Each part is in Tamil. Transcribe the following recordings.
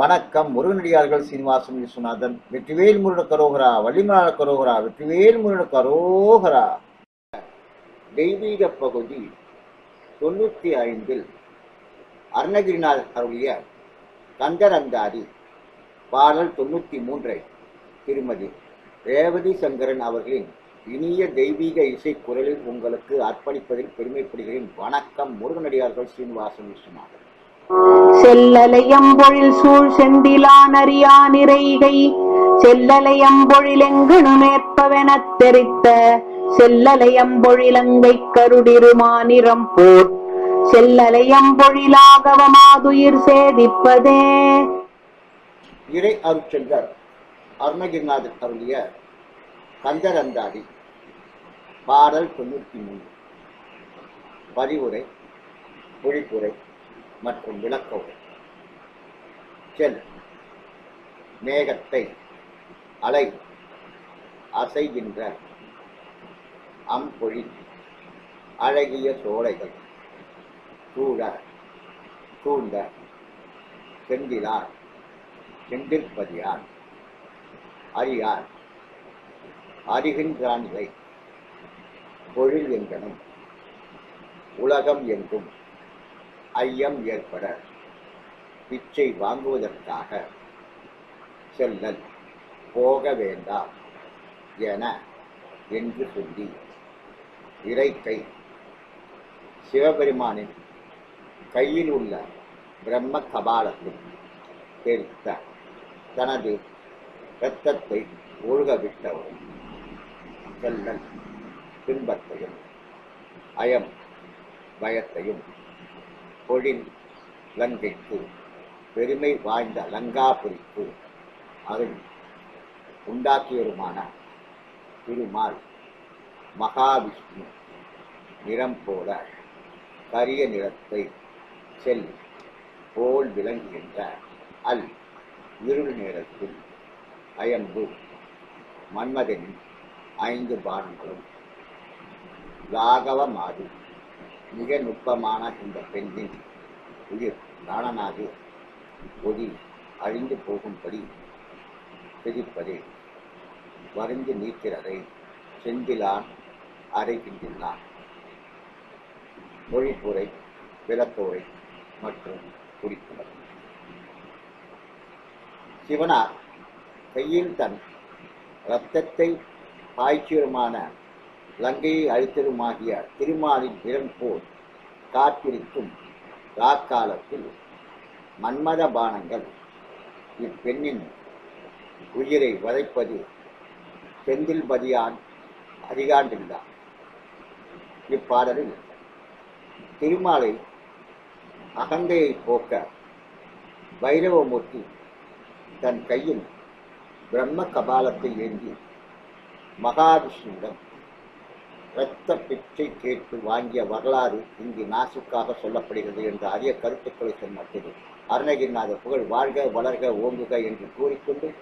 வணக்கம் முருகனடியார்கள் சீனிவாசன் விஸ்வநாதன் வெற்றிவேல் முருகன கரோகரா வள்ளிமலான கரோகரா வெற்றிவேல் முருகன கரோகரா. தெய்வீக பகுதி தொண்ணூற்றி ஐந்தில் அருணகிரிநாதர் அருளிய கந்தரங்காதி பாடல் தொண்ணூற்றி மூன்றை திருமதி ரேவதி சங்கரன் அவர்களின் இனிய தெய்வீக இசை குரலில் உங்களுக்கு அர்ப்பணிப்பதில் பெருமைப்படுகிறேன். வணக்கம் முருகனடியார்கள் சீனிவாசன் விஸ்வநாதன். செல்லலையம்பொழில் சூழ் செந்திலானறியான் இறைகை செல்லலையம்பொழிலெங்கணுமேற்பவெனத் தெரித்த செல்லலையம்பொழிலங்கை கருடிருமானிறம் போட் செல்லலையம்பொழிலாகவமாதுயிர் சேதிப்பதே. இறை அருட்செல்வர் அருணகிரிநாதர் அருளிய கந்தரந்தாதி பாடல் தொண்ணூற்றி மூன்று. பதிவுரை பொழிப்புரை மற்றும் விளக்க உரை செல் மேகத்தை அலை அசைகின்ற அம்பொழி அழகிய சோலைகள் சூழ சூழ்ந்த செந்திலார் செந்திற்பதியார் அறியார் அறிகின்றான்களை பொழில் என்றனும் உலகம் என்றும் ஐயம் ஏற்பட பிச்சை வாங்குவதற்காக செல்லல் போக வேண்டாம் என என்று சொல்லி இறைக்கை சிவபெருமானின் கையில் உள்ள பிரம்ம கபாலத்தில் தெரித்த தனது இரத்தத்தை ஒழுக விட்டவர் செல்லல் துன்பத்தையும் அயம் பயத்தையும் தொழில் லங்கைக்கு பெருமை வாய்ந்த லங்காபுரிக்கு அருள் உண்டாக்கியவருமான திருமால் மகாவிஷ்ணு நிறம் போல கரிய நிறத்தை செல் போல் விளங்குகின்ற அல் இருள் நேரத்தில் அயம்பு மன்மதனின் ஐந்து பானங்களும் லாகவமாது மிக நுட்பமான இந்த பெண்ணின் உயிர் நாணனாகி ஒளி அழிந்து போகும்படி பிரிப்பதே வரைந்து நீக்கிறதை செந்திலான் அறைகின்றான். மொழிப்புரை விளக்கோரை மற்றும் குறிப்புகள். சிவனார் கையில் தன் இரத்தத்தை பாய்ச்சியருமான லங்கையை அழித்தருமாகிய திருமாலின் இளம் போல் காத்திருக்கும் ராக்காலத்தில் மன்மத பானங்கள். இப்பெண்ணின் உயிரை வதைப்பது செந்தில்பதியான் அதிகாண்டில்தான். இப்பாடலில் திருமாலை அகந்தையை போக்க பைரவமூர்த்தி தன் கையில் பிரம்ம கபாலத்தை ஏந்தி மகாவிஷ்ணுவிடம் இரத்த பிச்சை கேட்டு வாங்கிய வரலாறு இங்கு நாசுக்காக சொல்லப்படுகிறது என்ற அரிய கருத்துக்களை சொன்னது அருணகிரிநாத புகழ் வாழ்க வளர்க ஓங்குக என்று கூறிக்கொண்டு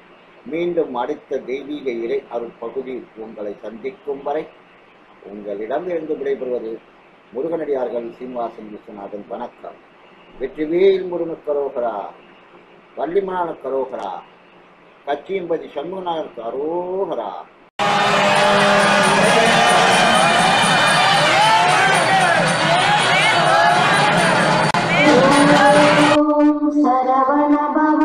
மீண்டும் அடுத்த தெய்வீக இறை அருள் பகுதியில் உங்களை சந்திக்கும் வரை உங்களிடமிருந்து விடைபெறுவது முருகனடியார்கள் சீனிவாசன் விஸ்வநாதன். வணக்கம். வெற்றிவேல் முருகன் கரோகரா வள்ளிமனான கரோகரா கச்சியம்பதி சண்முகநாதன் கரோகரா. saravana baba